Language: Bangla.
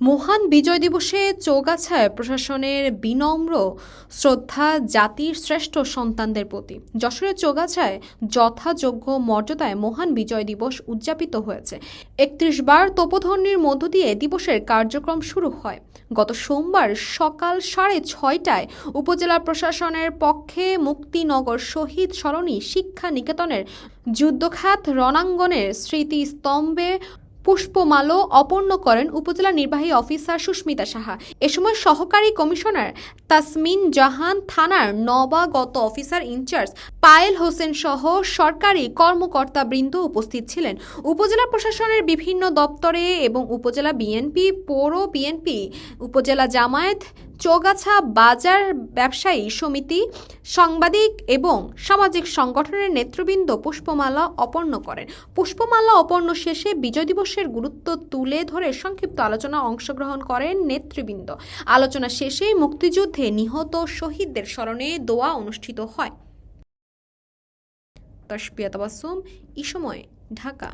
মহান বিজয় দিবসে চৌগাছায় প্রশাসনের বিনম্র শ্রদ্ধা জাতির শ্রেষ্ঠ সন্তানদের প্রতি। যশোরের চৌগাছায় যথাযোগ্য মর্যাদায় মহান বিজয় দিবস উদযাপিত হয়েছে। একত্রিশ বার তোপধ্বনির মধ্য দিয়ে দিবসের কার্যক্রম শুরু হয়। গত সোমবার সকাল সাড়ে ছয়টায় উপজেলা প্রশাসনের পক্ষে মুক্তিনগর শহীদ সরণি শিক্ষা নিকেতনের যুদ্ধখাত রণাঙ্গনের স্মৃতিস্তম্ভে পুষ্পমাল্য অপর্ণ করেন উপজেলা নির্বাহী অফিসার সুস্মিতা সাহা। এ সময় সহকারী কমিশনার তাসমিন জাহান থানার নবাগত অফিসার ইনচার্জ পায়েল হোসেন সহ সরকারি কর্মকর্তাবৃন্দ উপস্থিত ছিলেন। উপজেলা প্রশাসনের বিভিন্ন দপ্তরে এবং উপজেলা বিএনপি, পৌর বিএনপি, উপজেলা জামায়াত চৌগাছা বাজার ব্যবসায়ী সমিতি, সাংবাদিক এবং সামাজিক সংগঠনের নেতৃবৃন্দ পুষ্পমালা অপর্ণ করেন। পুষ্পমালা অপর্ণ শেষে বিজয় দিবসের গুরুত্ব তুলে ধরে সংক্ষিপ্ত আলোচনা অংশগ্রহণ করেন নেতৃবৃন্দ। আলোচনা শেষে মুক্তিযুদ্ধে নিহত শহীদদের স্মরণে দোয়া অনুষ্ঠিত হয়। তসপিয়া তাবাসুম, এই সময় ঢাকা।